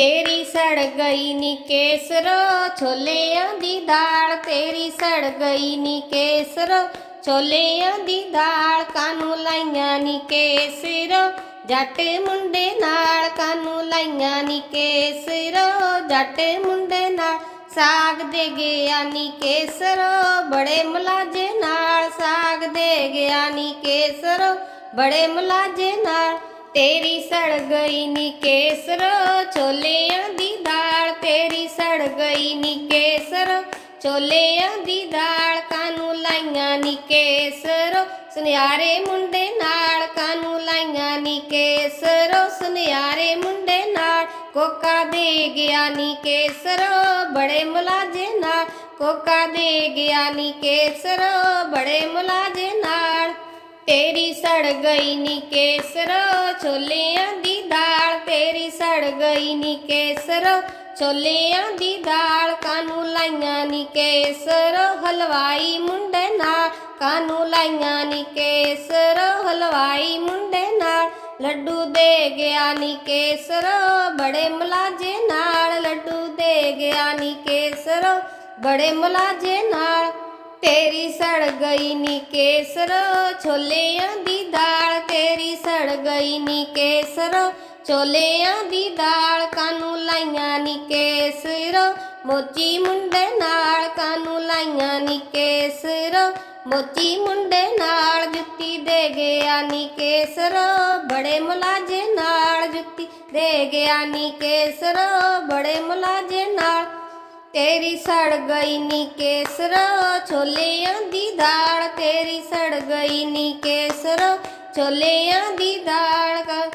ਤੇਰੀ ਸੜ ਗਈ ਨੀ ਕੇਸਰੋ, ਛੋਲਿਆਂ ਦੀ ਦਾਲ। ਤੇਰੀ ਸੜ ਗਈ ਨੀ ਕੇਸਰੋ, ਛੋਲਿਆਂ ਦੀ ਦਾਲ। ਕਾਨੂੰ ਲਾਈਆਂ ਨੀ ਕੇਸਰੋ? ਜੱਟ ਮੁੰਡੇ ਨਾਲ ਕਾਨੂੰ ਲਾਈਆਂ ਨੀ ਕੇਸਰੋ? ਜੱਟ ਮੁੰਡੇ ਨਾਲ ਸਾਗ ਦੇ ਗਿਆ ਨੀ ਕੇਸਰੋ। ਬੜੇ ਮੁਲਾਜੇ ਨਾਲ ਸਾਗ ਦੇ ਗਿਆ ਨੀ ਕੇਸਰੋ। ਬੜੇ ਮੁਲਾਜੇ ਨਾਲ ਤੇਰੀ ਸੜ ਗਈ ਨੀ ਕੇਸਰ, ਛੋਲਿਆਂ ਦੀ ਦਾਲ ਤੇਰੀ ਸੜ ਗਈ ਨੀ ਕੇਸਰ, ਛੋਲਿਆਂ ਦੀ ਦਾਲ ਕਾਨੂੰ ਲਾਈਆਂ ਨੀ ਕੇਸਰ? ਸੁਨਿਆਰੇ ਮੁੰਡੇ ਨਾਲ ਕਾਨੂੰ ਲਾਈਆਂ ਨੀ ਕੇਸਰ? ਸੁਨਿਆਰੇ ਮੁੰਡੇ ਨਾਲ ਕੋਕਾ ਦੇ ਗਿਆ ਨੀ ਕੇਸਰ, ਬੜੇ ਮੁਲਾਜੇ ਨਾਲ ਕੋਕਾ ਦੇ ਗਿਆ ਨੀ ਕੇਸਰ, ਬੜੇ ਮੁਲਾਜੇ ਨਾਲ ਤੇਰੀ ਸੜ ਗਈ ਨੀ ਕੇਸਰੋ, ਛੋਲਿਆਂ ਦੀ ਦਾਲ। ਤੇਰੀ ਸੜ ਗਈ ਨੀ ਕੇਸਰੋ, ਛੋਲਿਆਂ ਦੀ ਦਾਲ। ਕਾਨੂੰ ਲਾਈਆਂ ਨੀ ਕੇਸਰੋ, ਹਲਵਾਈ ਮੁੰਡੇ ਨਾਲ। ਕਾਨੂੰ ਲਾਈਆਂ ਨੀ ਕੇਸਰੋ, ਹਲਵਾਈ ਮੁੰਡੇ ਨਾਲ। ਲੱਡੂ ਦੇ ਗਿਆ ਨੀ ਕੇਸਰੋ, ਬੜੇ ਮਲਾਜੇ ਨਾਲ। ਲੱਡੂ ਦੇ ਗਿਆ ਨੀ ਕੇਸਰੋ, ਬੜੇ ਮੁਲਾਜੇ ਨਾਲ। ਤੇਰੀ ਸੜ ਗਈ ਨੀ ਕੇਸਰੋ, ਛੋਲਿਆਂ ਦੀ ਦਾਲ। ਤੇਰੀ ਸੜ ਗਈ ਨੀ ਕੇਸਰੋ, ਛੋਲਿਆਂ ਦੀ ਦਾਲ। ਕਾਨੂੰ ਲਾਈਆਂ ਨੀ ਕੇਸਰੋ, ਮੋਚੀ ਮੁੰਡੇ ਨਾਲ। ਕਾਨੂੰ ਲਾਈਆਂ ਨੀ ਕੇਸਰੋ, ਮੋਚੀ ਮੁੰਡੇ ਨਾਲ। ਜੁੱਤੀ ਦੇ ਗਿਆ ਨੀ ਕੇਸਰੋ, ਬੜੇ ਮੁਲਾਜੇ ਨਾਲ। ਜੁੱਤੀ ਦੇ ਗਿਆ ਨੀ ਕੇਸਰੋ, ਬੜੇ ਮੁਲਾਜੇ ਨਾਲ ਤੇਰੀ ਸੜ ਗਈ ਨੀ ਕੇਸਰੋ, ਛੋਲਿਆਂ ਦੀ ਦਾਲ। ਤੇਰੀ ਸੜ ਗਈ ਨੀ ਕੇਸਰੋ, ਛੋਲਿਆਂ ਦੀ ਦਾਲ।